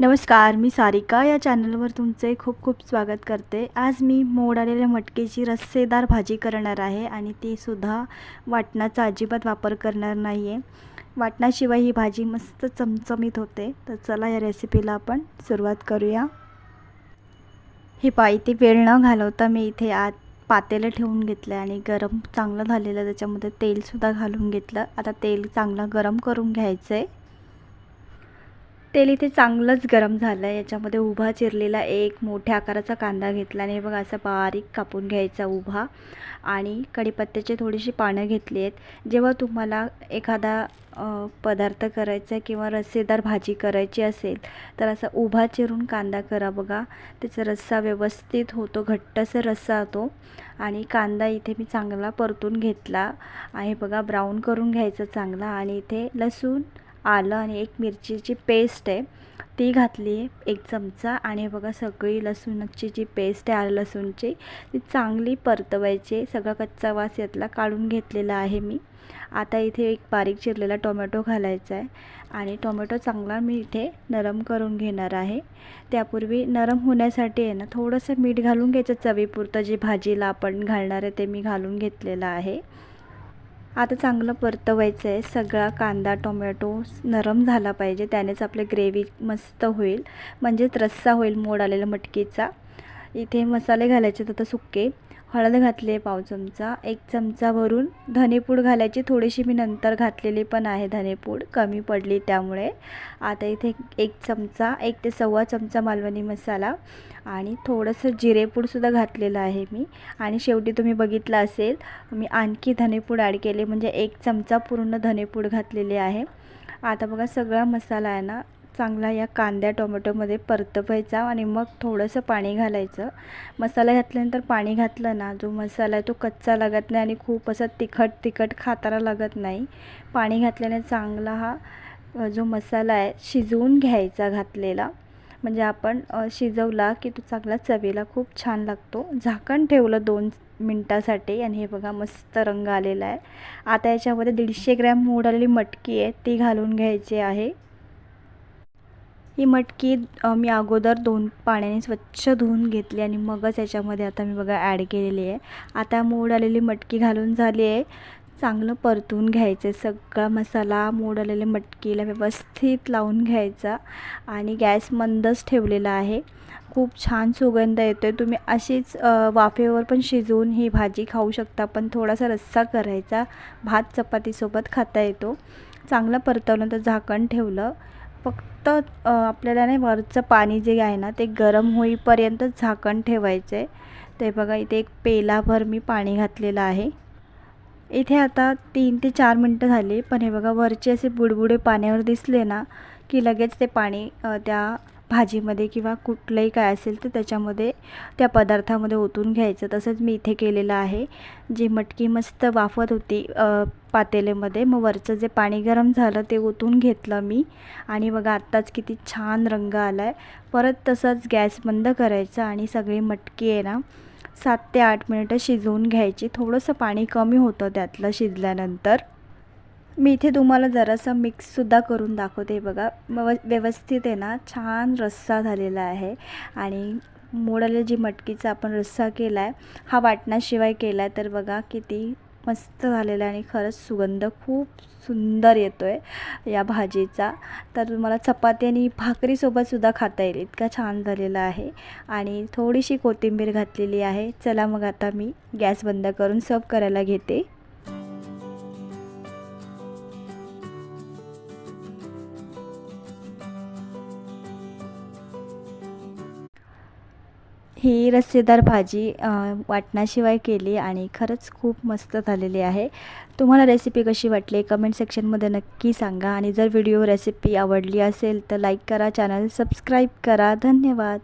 नमस्कार मी सारिका. या चॅनलवर तुमचे खूप खूप स्वागत करते. आज मी मोड आलेल्या मटकेची रस्सेदार भाजी करणार आहे आणि ती सुद्धा वाटणाचा अजिबात वापर करणार नाही आहे वाटणाशिवाय ही भाजी मस्त चमचमीत होते. तर चला या रेसिपीला आपण सुरुवात करूया. ही पाय ती वेळ न घालवता मी इथे आत पातेलं ठेवून घेतलं आणि गरम चांगलं झालेलं त्याच्यामध्ये तेलसुद्धा घालून घेतलं. आता तेल चांगलं गरम करून घ्यायचं आहे तेल इथे चांगलंच गरम झालं आहे याच्यामध्ये उभा चिरलेला एक मोठ्या आकाराचा कांदा घेतला आणि हे बघा असा बारीक कापून घ्यायचा उभा. आणि कढीपत्त्याची थोडीशी पानं घेतली आहेत. जेव्हा तुम्हाला एखादा पदार्थ करायचा आहे किंवा रस्सेदार भाजी करायची असेल तर असा उभा चिरून कांदा करा बघा. त्याचा रस्सा व्यवस्थित होतो घट्टसर रस्सा होतो आणि कांदा इथे मी चांगला परतून घेतला. आहे बघा ब्राऊन करून घ्यायचा चांगला. आणि इथे लसूण आलं आणि एक मिरचीची पेस्ट आहे. ती घातली आहे एक चमचा आणि बघा सगळी लसूणची जी पेस्ट आहे आलं लसूणची ती चांगली परतवायची सगळा कच्चा वास यातला काढून घेतलेला आहे मी. आता इथे एक बारीक चिरलेला टोमॅटो घालायचा आहे आणि टोमॅटो चांगला मी इथे नरम करून घेणार आहे. त्यापूर्वी नरम होण्यासाठी आहे ना थोडंसं मीठ घालून घ्यायचं. चवीपुरतं जे भाजीला आपण घालणार आहे ते मी घालून घेतलेलं आहे. आता चांगलं परतवायचं आहे. सगळा कांदा टोमॅटो नरम झाला पाहिजे. त्यानेच आपले ग्रेव्ही मस्त होईल. म्हणजेच रस्सा होईल मोड आलेला मटकीचा. इथे मसाले घालायचे तर सुके. हळद घातली आहे पाव चमचा एक चमचा भरून धनेपूड घालायची. थोडीशी मी नंतर घातलेली पण आहे धनेपूड कमी पडली त्यामुळे. आता इथे एक चमचा एक ते सव्वा चमचा मालवणी मसाला आणि थोडंसं जिरेपूडसुद्धा घातलेलं आहे मी. आणि शेवटी तुम्ही बघितलं असेल मी आणखी धनेपूड ॲड केले. म्हणजे एक चमचा पूर्ण धनेपूड घातलेली आहे. आता बघा सगळा मसाला आहे ना चांगला या कांद्या टोमॅटोमध्ये परतवायचा आणि मग थोडंसं पाणी घालायचं. मसाला घातल्यानंतर पाणी घातलं ना जो मसाला आहे तो कच्चा लागत नाही आणि खूप असं तिखट तिखट खाताना लागत नाही. पाणी घातल्याने चांगला हा जो मसाला आहे शिजवून घ्यायचा घातलेला. म्हणजे आपण शिजवला की तो चांगला चवीला खूप छान लागतो. झाकण ठेवलं दोन मिनटासाठी आणि हे बघा मस्त रंग आलेला आहे. आता याच्यामध्ये दीडशे ग्रॅम मोड आलेली मटकी आहे ती घालून घ्यायची आहे. ही मटकी मी अगोदर दोन पाण्याने स्वच्छ धुवून घेतली आणि मगच याच्यामध्ये आता मी बघा ॲड केलेली आहे. आता मोड आलेली मटकी घालून झाली आहे. चांगलं परतून घ्यायचं सगळा मसाला मोड आलेल्या मटकीला व्यवस्थित लावून घ्यायचा आणि गॅस मंदच ठेवलेला आहे. खूप छान सुगंध येतो आहे तुम्ही अशीच वाफेवर पण शिजवून ही भाजी खाऊ शकता पण थोडासा रस्सा करायचा. भात चपातीसोबत खाता येतो. चांगलं परतवलं तर झाकण ठेवलं. फक्त आपल्याला नाही वरचं पाणी जे आहे ना ते गरम होईपर्यंत झाकण ठेवायचं आहे. ते बघा इथे एक पेलाभर मी पाणी घातलेलं आहे. इथे आता तीन ते चार मिनटं झाली पण हे बघा वरचे असे बुडबुडे पाण्यावर दिसले ना की लगेच ते पाणी त्या भाजीमध्ये किंवा कुठलंही काय असेल तर त्याच्यामध्ये त्या पदार्थामध्ये ओतून घ्यायचं. तसंच मी इथे केलेलं आहे. जी मटकी मस्त वाफत होती पातेलेमध्ये मग वरचं जे पाणी गरम झालं ते ओतून घेतलं मी. आणि बघा आत्ताच किती छान रंग आला आहे परत तसंच गॅस बंद करायचा आणि सगळी मटकी आहे ना सात ते आठ मिनिटं शिजवून घ्यायची. थोडंसं पाणी कमी होतं त्यातलं शिजल्यानंतर. मी इथे तुम्हाला जरासं मिक्ससुद्धा करून दाखवते. बघा मग व्यवस्थित आहे ना छान रस्सा झालेला आहे आणि मोडाला जी मटकीचा आपण रस्सा केला आहे हा वाटण्याशिवाय केला आहे तर बघा किती मस्त झालेला आहे आणि खरंच सुगंध खूप सुंदर येतो आहे या भाजीचा. तर तुम्हाला चपाती आणि भाकरीसोबतसुद्धा खाता येईल. इतका छान झालेला आहे आणि थोडीशी कोथिंबीर घातलेली आहे. चला मग आता मी गॅस बंद करून सर्व करायला घेते. ही रस्सेदार भाजी वाटण्याशिवाय केली आणि खरंच खूप मस्त झालेली आहे. तुम्हाला रेसिपी कशी वाटली कमेंट सेक्शनमध्ये नक्की सांगा आणि जर व्हिडिओ रेसिपी आवडली असेल तर लाईक करा चॅनल सबस्क्राईब करा. धन्यवाद.